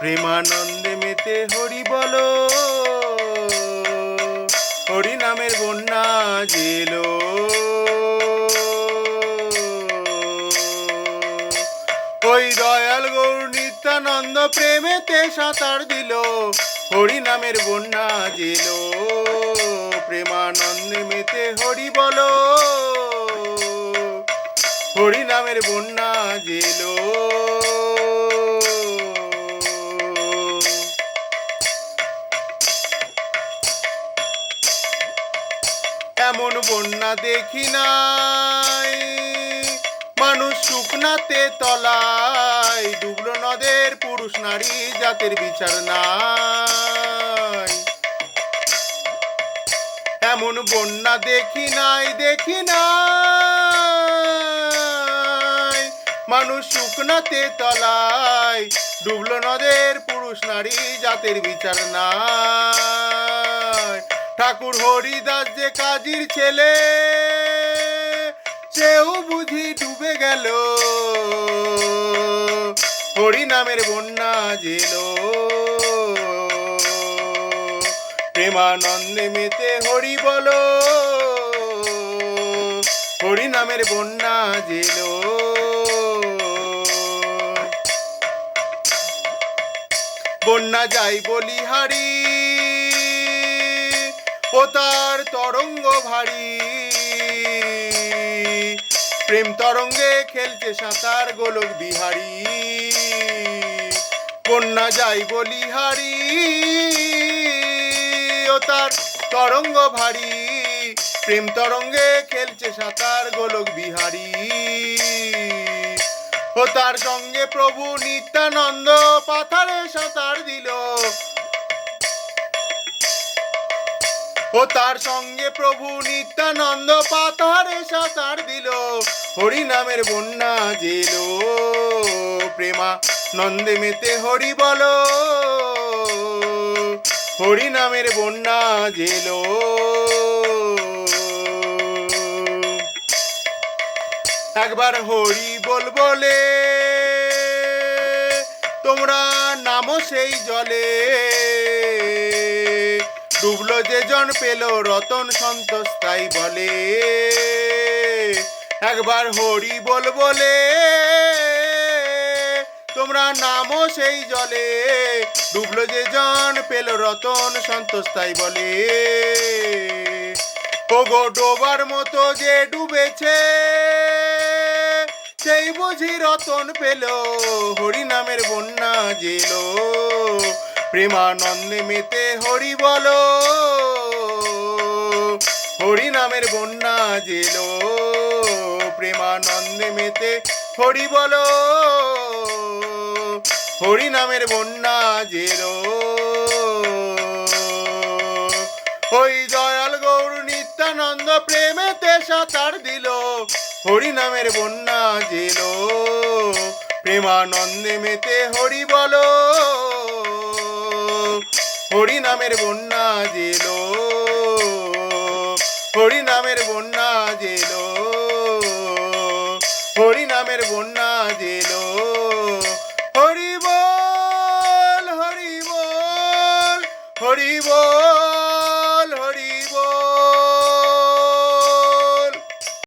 প্রেমানন্দে মেতে হরি বলো, হরি নামের বন্যা জেলো। ওই দয়াল গৌর নিত্যানন্দ প্রেমেতে সাঁতার দিল, হরি নামের বন্যা জেল। প্রেমানন্দে মেতে হরি বলো, হরি নামের বন্যা জেল। এমন বন্যা দেখি নাই। মানুষ শুকনাতে তলায়, ডুবলো নদের পুরুষ নারী জাতের বিচার নাই। এমন বন্যা দেখি নাই দেখি নাই। মানুষ শুকনাতে তলায়, ডুবলো নদের পুরুষ নারী জাতের বিচার নাই। ঠাকুর হরিদাস যে কাজীর ছেলে, সেও বুঝি ডুবে গেল। হরি নামের বন্যা জেল। প্রেমানন্দে মেতে হরি বলো। হরি নামের বন্যা জেল। বন্যা যাই বলি হারি ও তার তরঙ্গ ভারী। প্রেম তরঙ্গে খেলছে সাঁতার গোলক বিহারি। কন্যা যাই বলি হারি ও তার তরঙ্গ ভারী। প্রেম তরঙ্গে খেলছে সাঁতার গোলক বিহারি। ও তার সঙ্গে প্রভু নিত্যানন্দ পাথারে সাঁতার দিল। ও তার সঙ্গে প্রভু নিত্যানন্দ পাতারে সাঁতার দিল। হরি নামের বন্যা জেল। প্রেমা নন্দে মেতে হরি বলো। হরি নামের বন্যা জেল। একবার হরি বল বলে, তোমরা নামো সেই জলে। ডুবলো যে জন পেল রতন সন্তোষ, তাই বলে। একবার হরি বল বলে, তোমরা নামো সেই জলে। ডুবলো যে জন পেল রতন সন্তোষ, তাই বলে। ওগো ডোবার মতো যে ডুবেছে, সেই বুঝি রতন পেল। হরি নামের বন্যা জেল। প্রেমানন্দে মেতে হরি বলো। হরি নামের বন্যা জেল। প্রেমানন্দে মেতে হরি বলো। হরি নামের বন্যা জেল। ওই দয়াল গৌর নিত্যানন্দ প্রেমেতে সাঁতার দিল। হরি নামের বন্যা জেল। প্রেমানন্দে মেতে হরি বলো। হরি নামের বন্যা জেলো হরি নামের বন্যা জেলো হরি নামের বন্যা জেলো। হরি বল হরি বল হরি বল